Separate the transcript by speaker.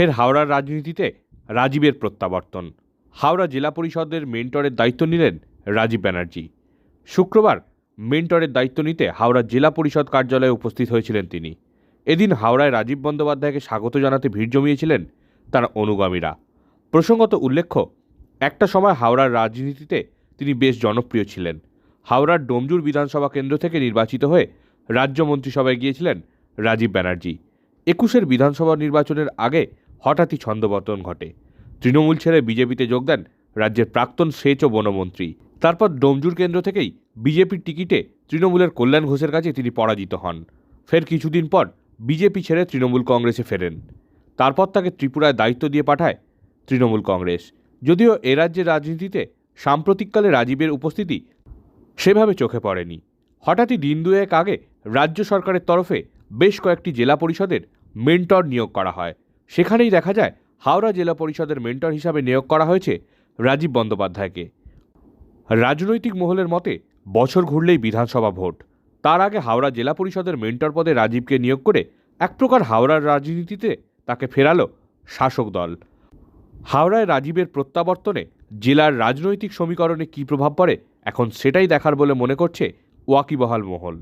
Speaker 1: ফের হাওড়ার রাজনীতিতে রাজীবের প্রত্যাবর্তন। হাওড়া জেলা পরিষদের মেন্টরের দায়িত্ব নিলেন রাজীব ব্যানার্জি। শুক্রবার মেন্টরের দায়িত্ব নিতে হাওড়া জেলা পরিষদ কার্যালয়ে উপস্থিত হয়েছিলেন তিনি। এদিন হাওড়ায় রাজীব বন্দ্যোপাধ্যায়কে স্বাগত জানাতে ভিড় জমিয়েছিলেন তার অনুগামীরা। প্রসঙ্গত উল্লেখ্য, একটা সময় হাওড়ার রাজনীতিতে তিনি বেশ জনপ্রিয় ছিলেন। হাওড়ার ডোমজুর বিধানসভা কেন্দ্র থেকে নির্বাচিত হয়ে রাজ্য মন্ত্রিসভায় গিয়েছিলেন রাজীব ব্যানার্জি। একুশের বিধানসভা নির্বাচনের আগে হঠাৎই ছন্দবর্তন ঘটে। তৃণমূল ছেড়ে বিজেপিতে যোগ দেন রাজ্যের প্রাক্তন সেচ ও বনমন্ত্রী। তারপর ডোমজুর কেন্দ্র থেকেই বিজেপির টিকিটে তৃণমূলের কল্যাণ ঘোষের কাছে তিনি পরাজিত হন। ফের কিছুদিন পর বিজেপি ছেড়ে তৃণমূল কংগ্রেসে ফেরেন। তারপর তাকে ত্রিপুরায় দায়িত্ব দিয়ে পাঠায় তৃণমূল কংগ্রেস। যদিও এ রাজ্যের রাজনীতিতে সাম্প্রতিককালে রাজীবের উপস্থিতি সেভাবে চোখে পড়েনি। হঠাৎই দিন দুয়েক আগে রাজ্য সরকারের তরফে বেশ কয়েকটি জেলা পরিষদের মেন্টর নিয়োগ করা হয়। সেখানেই দেখা যায় হাওড়া জেলা পরিষদের মেন্টর হিসাবে নিয়োগ করা হয়েছে রাজীব বন্দ্যোপাধ্যায়কে। রাজনৈতিক মহলের মতে, বছর ঘুরলেই বিধানসভা ভোট। তার আগে হাওড়া জেলা পরিষদের মেন্টর পদে রাজীবকে নিয়োগ করে এক প্রকার হাওড়ার রাজনীতিতে তাকে ফেরালো শাসক দল। হাওড়ায় রাজীবের প্রত্যাবর্তনে জেলার রাজনৈতিক সমীকরণে কী প্রভাব পড়ে, এখন সেটাই দেখার বলে মনে করছে ওয়াকিবহাল মহল।